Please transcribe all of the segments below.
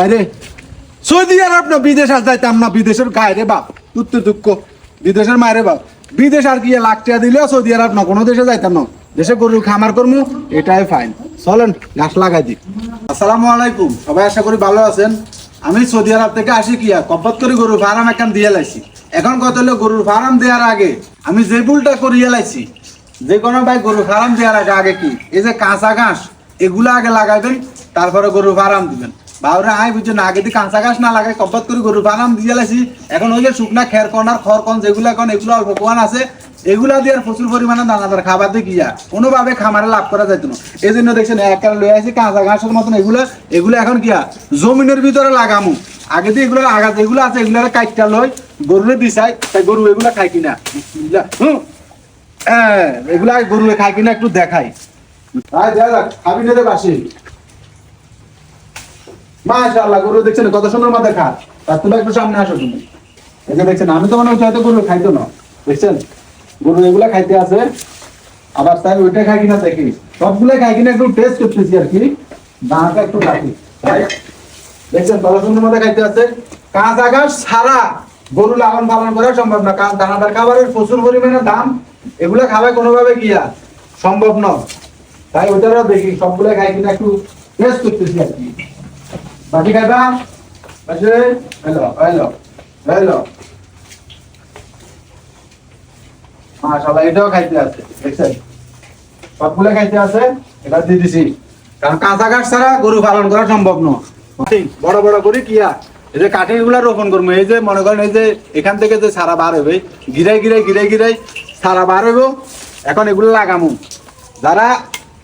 বাইরে। সৌদি আরব না, বিদেশ আর যাইতাম না, বিদেশের গায়ে বাপ, উত্তর দুঃখ। বিদেশের মায়ের বাপ। বিদেশ আর কি লাখ টাকা দিলেও সৌদি আরব না, কোনো দেশে যাইতাম না। দেশে গরুর খামার করমু, এটাই ফাইন চলেন, গাছ লাগাই দিই। আসসালামু আলাইকুম। সবাই আশা করি ভালো আছেন। আমি সৌদি আরব থেকে আসি কিয়া কব্বত করে গরুর ফার্ম এখন দিয়ে লাইছি। এখন কত হলো, গরুর ফার্ম দেওয়ার আগে? আমি যে ভুলটা করিয়ে লাইছি, যে কোনো ভাই গরুর ফার্ম দেওয়ার আগে আগে কি? এই যে কাঁচা ঘাস, এগুলো আগে লাগাইবেন তারপরে গরুর ফার্ম দিবেন। বাউরে আই বুঝছ না, আগে দিয়ে কাঁচা ঘাস না লাগাই কপাত করে গরুর ফার্ম দিয়ে লাইছি এখন ওই যে শুকনা খের কন আর খড় কন যেগুলো এখন এগুলো অল্প কোয়ান আছে, এগুলা দিয়ে আর প্রচুর পরিমাণে দানাদার খাবার দিয়ে গিয়া কোনোভাবে খামারে লাভ করা যাইতো না। এই জন্য দেখছেন, এক কারণে লয়ে আসি কাঁচা ঘাসের মতন এগুলো এগুলো এখন কিয়া জমিনের ভিতরে লাগামু। আগে দিয়ে এগুলো আগা যেগুলো আছে এগুলো কাইটটা লই গরুরে দিছাই, তাই গরু এগুলা খাই কিনা। হুম হ্যাঁ এগুলা গরু খাই কিনা একটু দেখাই। আয় খাবি না রে বাসি। মাশাআল্লাহ, গরু দেখছেন, কত সুন্দর খা তার তুমি একটু সামনে আসো তুমি। যে দেখছেন, আমি তো মনে হচ্ছে হয়তো গরু খাইতো না। দেখছেন? গরু এগুলা খাইতে আছে। আবার তাই ওইটা খাই কিনা দেখি। সবগুলো খাই কিনা একটু টেস্ট করতেছি আর কি। দাঁড়াটা একটু রাখি দেখছেন, কত সুন্দর মতো খাইতে আছে। কাঁচা ঘাস ছাড়া গরু লালন পালন করা সম্ভব না। কারণ দানাদার খাবারের প্রচুর পরিমাণে দাম। এগুলা খাওয়া কোনোভাবে গিয়া সম্ভব নয়। তাই ওটারও দেখি সবগুলো খাই কিনা একটু টেস্ট করতেছি আর কি। বাকি খাইবা? বাসে হ্যালো হ্যালো হ্যালো মাশাআল্লাহ এটাও খাইতে আছে, দেখছেন? সবগুলো খাইতে আছে, এটা দিয়ে দিছি। কারণ কাঁচা ঘাস ছাড়া গরু পালন করা সম্ভব নয়। বড় বড় করে কিয়া এই যে কাঠেরগুলা রোপণ করব, এই যে মনে করেন এই যে এখান থেকে যে সারা বার হবে, গিরাই গিরাই গিরাই গিরাই সারা বার হইব, এখন এগুলো লাগামু। যারা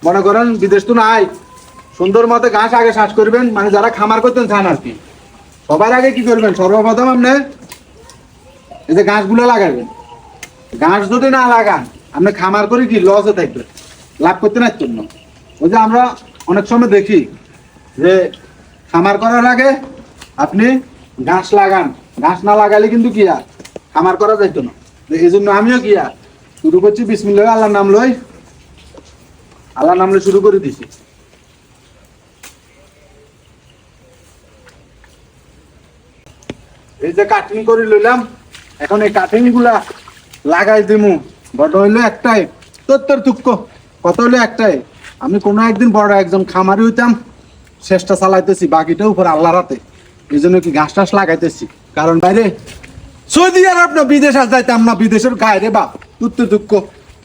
মনে করেন বিদেশ তো নাই সুন্দর মতো ঘাস আগে শ্বাস করবেন মানে যারা খামার করতেন চান আর কি। সবার আগে কি করবেন? সর্বপ্রথম আপনি এই যে ঘাসগুলো লাগাবেন। ঘাস যদি না লাগান, আপনি খামার করে কি লসে থাকবেন, লাভ করতে না জন্য। ওই যে আমরা অনেক সময় দেখি যে খামার করার আগে আপনি ঘাস লাগান। ঘাস না লাগালে কিন্তু কি আর? খামার করা যাইতো না। এই জন্য আমিও কি আর? শুরু করছি, বিসমিল্লাহ, আল্লাহর নাম লই। আল্লাহর নাম লই শুরু করে দিছি। এই যে কাটিং করে লইলাম, এখন এই কাটিংগুলা লাগাই দিমু। বড় হইল একটাই তোর তুক্ক কত হইল একটাই? আমি কোনো একদিন বড় একজন খামারি হইতাম চেষ্টা চালাইতেছি, বাকিটা উপর আল্লাহ রাতে এই জন্য কি ঘাস টাস লাগাইতেছি? কারণ বাইরে সৌদি আরব না বিদেশ আর যাইতাম না, বিদেশের গায়ে রে বাপ উত্তর দুঃখ।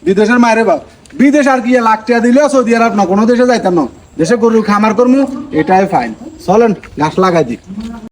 বিদেশের মায়ের বাপ, বিদেশ আর কি লাখ টাকা দিলেও সৌদি আরব না, কোনো দেশে যাইতাম না। দেশে গরুর খামার করমু, এটাই ফাইন চলেন, ঘাস লাগাই দিই।